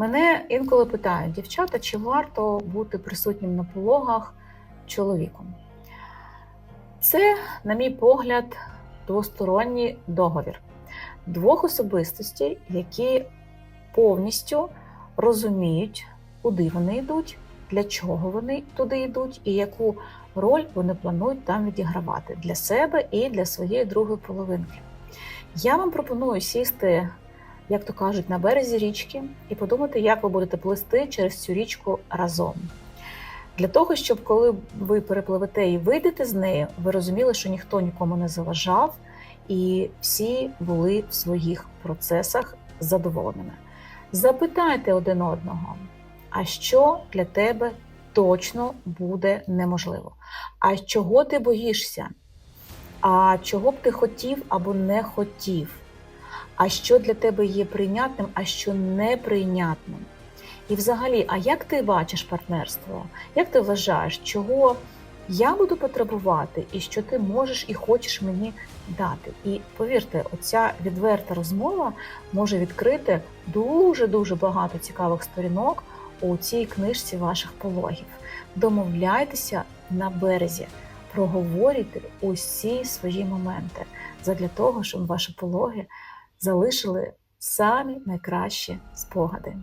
Мене інколи питають, дівчата, чи варто бути присутнім на пологах чоловіком? Це, на мій погляд, двосторонній договір двох особистостей, які повністю розуміють, куди вони йдуть, для чого вони туди йдуть, і яку роль вони планують там відігравати для себе і для своєї другої половинки. Я вам пропоную сісти, як то кажуть, на березі річки і подумати, як ви будете плисти через цю річку разом. Для того, щоб коли ви перепливете і вийдете з неї, ви розуміли, що ніхто нікому не заважав, і всі були в своїх процесах задоволеними. Запитайте один одного, а що для тебе точно буде неможливо? А чого ти боїшся? А чого б ти хотів або не хотів? А що для тебе є прийнятним, а що неприйнятним? І взагалі, а як ти бачиш партнерство? Як ти вважаєш, чого я буду потребувати, і що ти можеш і хочеш мені дати? І повірте, оця відверта розмова може відкрити дуже-дуже багато цікавих сторінок у цій книжці ваших пологів. Домовляйтеся на березі, проговорюйте усі свої моменти задля того, щоб ваші пологи залишили самі найкращі спогади.